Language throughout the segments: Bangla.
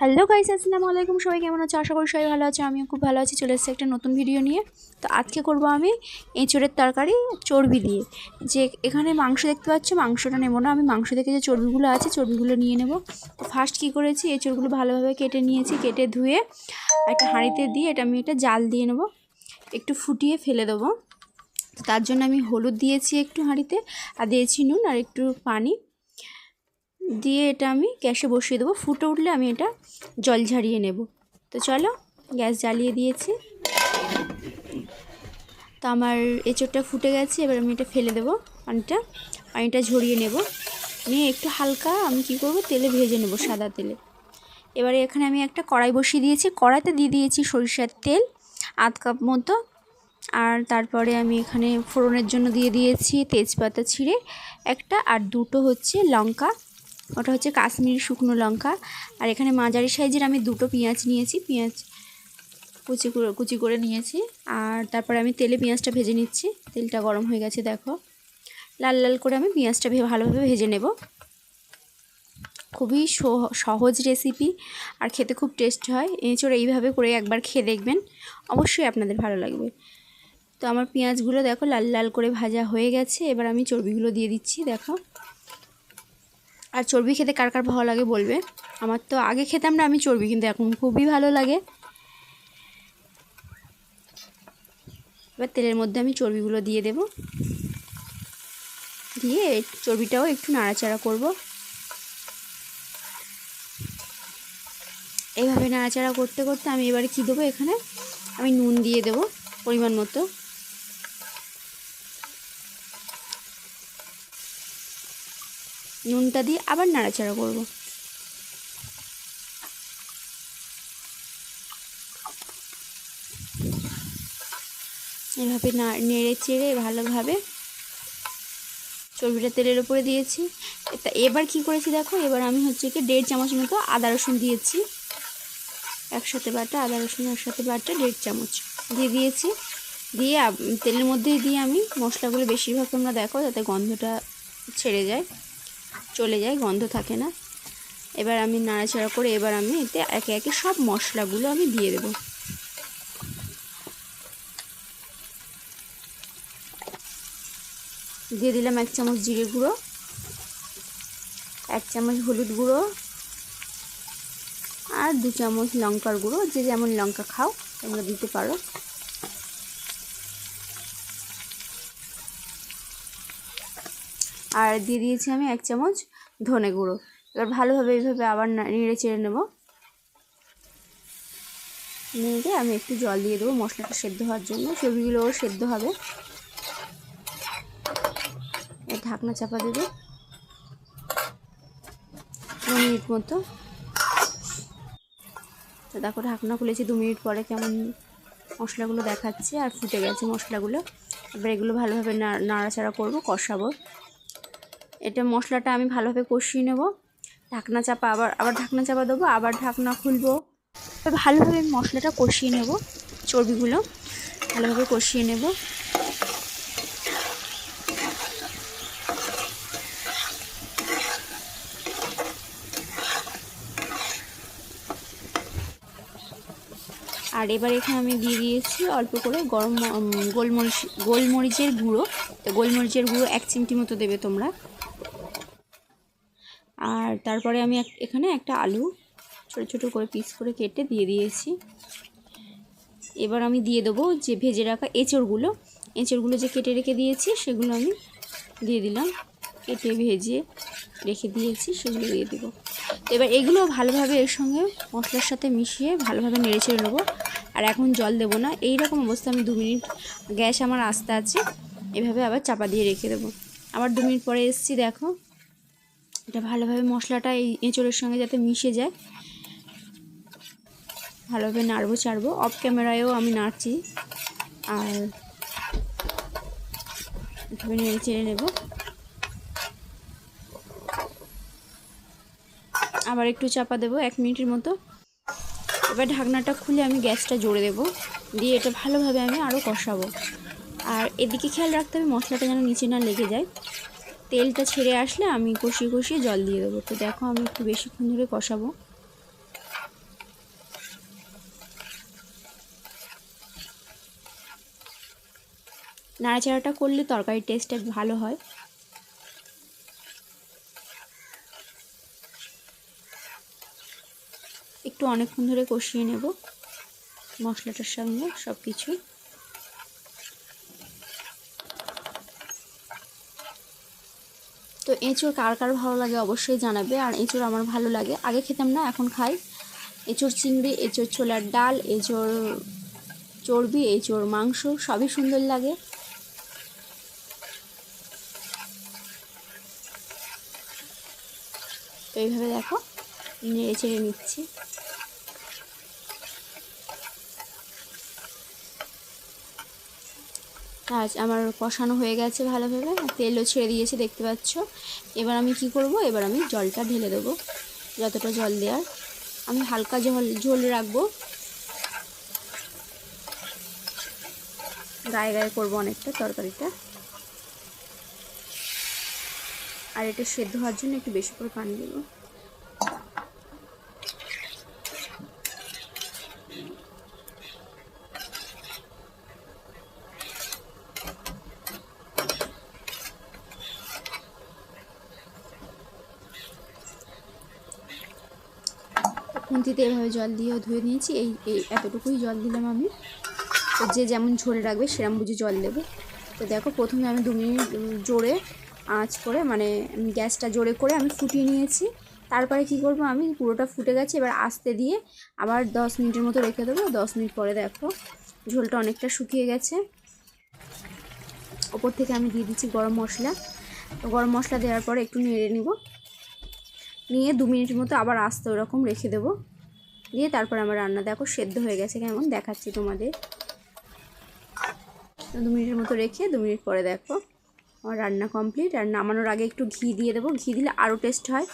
হ্যালো গাইস আসসালামু আলাইকুম সবাই কেমন আছো? আশা করি সবাই ভালো আছে। আমিও খুব ভালো আছি। চলে এসেছি একটা নতুন ভিডিও নিয়ে। তো আজকে করব আমি এঁচড়ের তরকারি, চর্বি দিয়ে। যে এখানে মাংস দেখতে পাচ্ছ, মাংসটা নেব না। আমি মাংস থেকে যে চর্বিগুলো আছে, চর্বিগুলো নিয়ে নেব। তো ফার্স্ট কী করেছি? এঁচড়গুলো ভালোভাবে কেটে নিয়েছি। কেটে ধুয়ে একটা হাঁড়িতে দিয়ে এটা আমি এটা জাল দিয়ে নেব। একটু ফুটিয়ে ফেলে দেবো। তার জন্য আমি হলুদ দিয়েছি একটু হাঁড়িতে। আর দিয়েছি নুন আর একটু পানি। দিয়ে এটা আমি গ্যাসে বসিয়ে দেবো। ফুটে উঠলে আমি এটা জল ঝারিয়ে নেব। তো চলো, গ্যাস জ্বালিয়ে দিয়েছি। তো আমার এঁচোড়টা ফুটে গেছে, এবার আমি এটা ফেলে দেবো পানিটা। পানিটা ঝরিয়ে নেব। নিয়ে একটু হালকা আমি কি করব, তেলে ভেজে নেব সাদা তেলে। এবারে এখানে আমি একটা কড়াই বসিয়ে দিয়েছি। কড়াইতে দিয়ে দিয়েছি সরিষার তেল, আধ কাপ মতো। আর তারপরে আমি এখানে ফোড়নের জন্য দিয়ে দিয়েছি তেজপাতা ছিঁড়ে একটা আর দুটো হচ্ছে লঙ্কা। ওটা হচ্ছে কাশ্মীরি শুকনো লঙ্কা। আর এখানে মাঝারি সাইজের আমি দুটো পেঁয়াজ নিয়েছি, পেঁয়াজ কুচি করে কুচি করে নিয়েছি। আর তারপরে আমি তেলে পেঁয়াজটা ভেজে নিচ্ছি। তেলটা গরম হয়ে গেছে, দেখো। লাল লাল করে আমি পেঁয়াজটা ভালোভাবে ভেজে নেব। খুবই সহ- সহজ রেসিপি আর খেতে খুব টেস্ট হয়। এঁচড় এইভাবে করে একবার খেয়ে দেখবেন। অবশ্যই আপনাদের ভালো লাগবে। তো আমার পেঁয়াজগুলো দেখো লাল লাল করে ভাজা হয়ে গেছে। এবার আমি চর্বিগুলো দিয়ে দিচ্ছি, দেখো। আর চর্বি খেতে কার কার ভালো লাগে বলবে? আমার তো আগে খেতাম না, আমি চর্বি কিন্তু এখন খুবই ভালো লাগে। এবার তেলের মধ্যে আমি চর্বিগুলো দিয়ে দেব। দিয়ে চর্বিটাও একটু নাড়াচাড়া করব। এইভাবে নাড়াচাড়া করতে করতে আমি এবারে কী দেবো এখানে? আমি নুন দিয়ে দেব পরিমাণ মতো। নুনটা দিয়ে আবার নাড়াচাড়া করব। এভাবে নেড়ে চেড়ে ভালোভাবে চর্বিটা তেলের উপরে দিয়েছি। এবার কি করেছি দেখো? এবার আমি হচ্ছে কি দেড় চামচ মতো আদা রসুন দিয়েছি। একসাথে বাটা, আদা রসুন একসাথে বাটা, দেড় চামচ দিয়ে দিয়েছি। দিয়ে তেলের মধ্যেই দিয়ে আমি মশলাগুলো বেশিরভাগ তোমরা দেখো, যাতে গন্ধটা ছেড়ে যায়। চলে যায়, গন্ধ থাকে না। এবার আমি নাড়াচাড়া করে এবার আমি এতে একে একে সব মশলাগুলো আমি দিয়ে দেবো। দিয়ে দিলাম এক চামচ জিরে গুঁড়ো, এক চামচ হলুদ গুঁড়ো, আর দু চামচ লঙ্কার গুঁড়ো, যে যেমন লঙ্কা খাও, তোমরা দিতে পারো। আর দিয়ে দিয়েছি আমি এক চামচ ধনে গুঁড়ো। এবার ভালোভাবে এইভাবে আবার নেড়ে চেড়ে নেব। নিয়ে আমি একটু জল দিয়ে দেবো মশলাটা সেদ্ধ হওয়ার জন্য। চর্বিগুলোও সেদ্ধ হবে। ঢাকনা চাপা দেবে। দু মিনিট মতো। তো দেখো ঢাকনা খুলেছি, দু মিনিট পরে কেমন মশলাগুলো দেখাচ্ছে আর ফুটে গেছে মশলাগুলো। এবার এগুলো ভালোভাবে নাড়াচাড়া করব, কষাবো। এটা মশলাটা আমি ভালোভাবে কষিয়ে নেব। ঢাকনা চাপা আবার আবার ঢাকনা চাপা দেবো, আবার ঢাকনা খুলবো। ভালোভাবে মশলাটা কষিয়ে নেব, চর্বিগুলো ভালোভাবে কষিয়ে নেব। আর এবার এখানে আমি দিয়ে দিয়েছি অল্প করে গরম গোলমরিচ, গোলমরিচের গুঁড়ো। তো গোলমরিচের গুঁড়ো এক চিমটি মতো দেবে তোমরা। আর তারপরে আমি এখানে একটা আলু ছোটো ছোটো করে পিস করে কেটে দিয়ে দিয়েছি। এবার আমি দিয়ে দেবো যে ভেজে রাখা এঁচড়গুলো। এঁচড়গুলো যে কেটে রেখে দিয়েছি, সেগুলো আমি দিয়ে দিলাম। কেটে ভেজে রেখে দিয়েছি, সেগুলো দিয়ে দেবো। এবার এগুলো ভালোভাবে এর সঙ্গে মশলার সাথে মিশিয়ে ভালোভাবে নেড়ে চেড়ে নেব। আর এখন জল দেবো না। এই রকম অবস্থা, আমি দু মিনিট গ্যাস আমার আস্তে আছে, এভাবে আবার চাপা দিয়ে রেখে দেবো। আবার দু মিনিট পরে এসছি, দেখো। এটা ভালোভাবে মশলাটা এই এঁচড়ের সঙ্গে যাতে মিশে যায়। ভালোভাবে নাড়বো চাড়বো অফ ক্যামেরায়ও আমি নাড়ছি। আর এভাবে নেড়ে চেড়ে নেব। আবার একটু চাপা দেবো, এক মিনিটের মতো। এবার ঢাকনাটা খুলে আমি গ্যাসটা জোরে দেব। দিয়ে এটা ভালোভাবে আমি আরও কষাবো। আর এদিকে খেয়াল রাখতে হবে মশলাটা যেন নিচে না লেগে যায়। তেলটা ছেড়ে আসলে আমি কষিয়ে কষিয়ে জল দিয়ে দেবো। তো দেখো আমি একটু বেশিক্ষণ ধরে কষাবো। নাড়াচাড়াটা করলে তরকারির টেস্টটা ভালো হয়। একটু অনেকক্ষণ ধরে কষিয়ে নেব মশলাটার সঙ্গে সব কিছু তো এঁচোড় কার কার ভালো লাগে অবশ্যই জানাবে, আর এঁচোড় আমার ভালো লাগে। আগে খেতাম না, এখন খাই। এঁচোড় চিংড়ি, এঁচোড় ছোলার ডাল, এঁচোড় চর্বি, এঁচোড় মাংস, সবই সুন্দর লাগে। তো এইভাবে দেখো নেড়ে চেড়ে নিচ্ছি। আজ আমার কষানো হয়ে গেছে ভালোভাবে তেলও ছেড়ে দিয়েছে, দেখতে পাচ্ছ। এবার আমি কি করব? এবার আমি জলটা ঢেলে দেবো, যতটা জল দেওয়ার। আমি হালকা জল, ঝোল রাখব। গায়ে গায়ে করব অনেকটা তরকারিটা। আর এটা সেদ্ধ হওয়ার জন্য একটু বেশি করে পানি দেবো। খুন্তিতে এভাবে জল দিয়ে ধুয়ে নিয়েছি। এই এই এতটুকুই জল দিলাম আমি। তো যে যেমন ঝোল রাখবে, সেরম বুঝে জল দেবে। তো দেখো, প্রথমে আমি দু মিনিট জোরে আঁচ করে মানে গ্যাসটা জোরে করে আমি ফুটিয়ে নিয়েছি। তারপরে কি করব আমি, পুরোটা ফুটে গেছে, এবার আস্তে দিয়ে আবার দশ মিনিটের মতো রেখে দেবো। দশ মিনিট পরে দেখো, ঝোলটা অনেকটা শুকিয়ে গেছে। ওপর থেকে আমি দিয়ে দিচ্ছি গরম মশলা। তো গরম মশলা দেওয়ার পরে একটু নেড়ে নিব। নিয়ে দু মিনিট মতো আবার আস্তে ওরকম রেখে দেবো। দিয়ে তারপর আমার রান্না দেখো সেদ্ধ হয়ে গেছে কেমন? দেখাচ্ছি তোমাদের। দু মিনিটের মতো রেখে দু মিনিট পরে দেখো আমার রান্না কমপ্লিট। আর নামানোর আগে একটু ঘি দিয়ে দেবো। ঘি দিলে আরও টেস্ট হয়।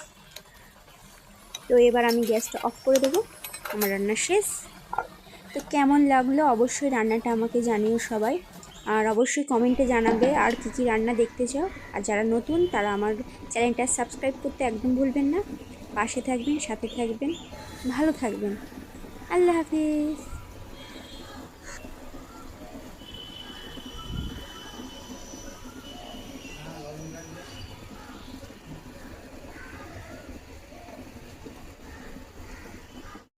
তো এবার আমি গ্যাসটা অফ করে দেবো। আমার রান্না শেষ। তো কেমন লাগল অবশ্যই রান্নাটা আমাকে জানিও সবাই। আর অবশ্যই কমেন্টে জানাবে আর কী কী রান্না দেখতে চাও। আর যারা নতুন, তারা আমার চ্যানেলটা সাবস্ক্রাইব করতে একদম ভুলবেন না। পাশে থাকবেন, সাথে থাকবেন, ভালো থাকবেন। আল্লাহ হাফিজ।